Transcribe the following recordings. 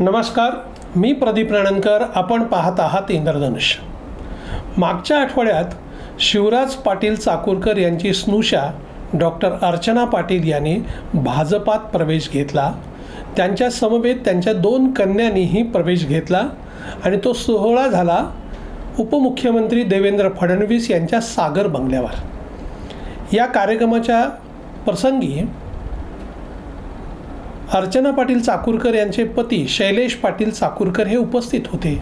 नमस्कार मी प्रदीप रणनकर आपण पाहत आहात इंद्रधनुष्य मागच्या आठवड्यात शिवराज पाटील चाकूरकर यांची स्नुषा डॉक्टर अर्चना पाटील यांनी भाजपात प्रवेश घेतला. त्यांच्या समवेत त्यांच्या दोन कन्यांनीही प्रवेश घेतला आणि तो सोहळा झाला उपमुख्यमंत्री देवेंद्र फडणवीस यांच्या सागर बंगल्यावर. या कार्यक्रमाच्या प्रसंगी अर्चना पाटील चाकूरकर यांचे पती शैलेश पाटील चाकूरकर हे उपस्थित होते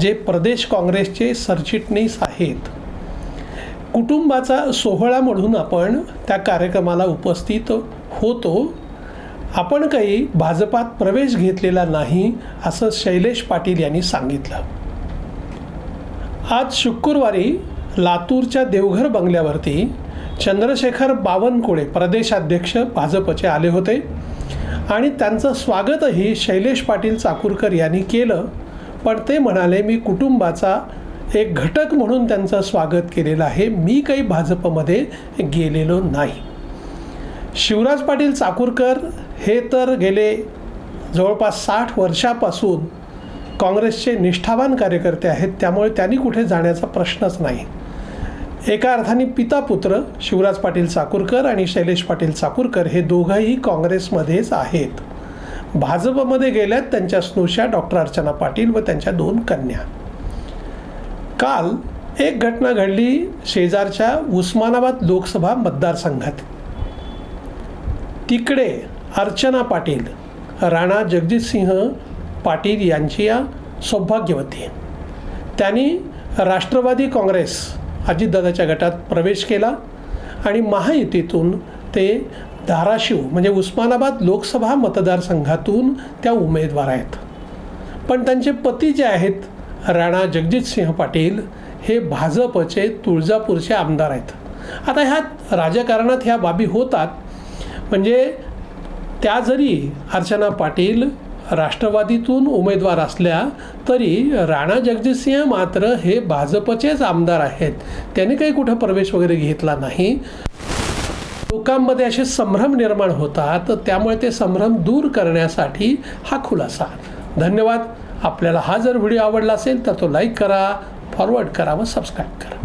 जे प्रदेश काँग्रेसचे सरचिटणीस आहेत. कुटुंबाचा सोहळा म्हणून आपण त्या कार्यक्रमाला उपस्थित होतो. आपण काही भाजपात प्रवेश घेतलेला नाही असं शैलेश पाटील यांनी सांगितलं. आज शुक्रवारी लातूरच्या देवघर बंगल्यावरती चंद्रशेखर बावनकुळे प्रदेशाध्यक्ष भाजपचे आले होते. आणि त्यांचं स्वागतही शैलेश पाटील चाकूरकर यांनी केलं. पण ते म्हणाले मी कुटुंबाचा एक घटक म्हणून त्यांचं स्वागत केलेलं आहे. मी काही भाजपमध्ये गेलेलो नाही. शिवराज पाटील चाकूरकर हे तर गेले जवळपास साठ वर्षापासून काँग्रेसचे निष्ठावान कार्यकर्ते आहेत. त्यामुळे त्यांनी कुठे जाण्याचा प्रश्नच नाही. एका अर्थाने पिता पुत्र शिवराज पाटील चाकूरकर आणि शैलेश पाटील चाकूरकर हे दोघंही काँग्रेसमध्येच आहेत. भाजपमध्ये गेल्यात त्यांच्या स्नुषा डॉक्टर अर्चना पाटील व त्यांच्या दोन कन्या. काल एक घटना घडली शेजारच्या उस्मानाबाद लोकसभा मतदारसंघात. तिकडे अर्चना पाटील राणा जगजितसिंह पाटील यांची या सौभाग्यवती. त्यांनी राष्ट्रवादी काँग्रेस अजितदादाच्या गटात प्रवेश केला आणि महायुतीतून ते धाराशिव म्हणजे उस्मानाबाद लोकसभा मतदारसंघातून त्या उमेदवार आहेत. पण त्यांचे पती जे आहेत राणा जगजितसिंह पाटील हे भाजपचे तुळजापूरचे आमदार आहेत. आता ह्या राजकारणात ह्या बाबी होतात. म्हणजे त्या जरी अर्चना पाटील राष्ट्रवादीतून उमेदवार असल्या तरी राणा जगजितसिंह मात्र हे भाजपचेच आमदार आहेत. त्यांनी काही कुठं प्रवेश वगैरे घेतला नाही. लोकांमध्ये असे संभ्रम निर्माण होतात त्यामुळे ते संभ्रम दूर करण्यासाठी हा खुलासा. धन्यवाद. आपल्याला हा जर व्हिडिओ आवडला असेल तर तो लाईक करा फॉरवर्ड करा व सबस्क्राईब करा.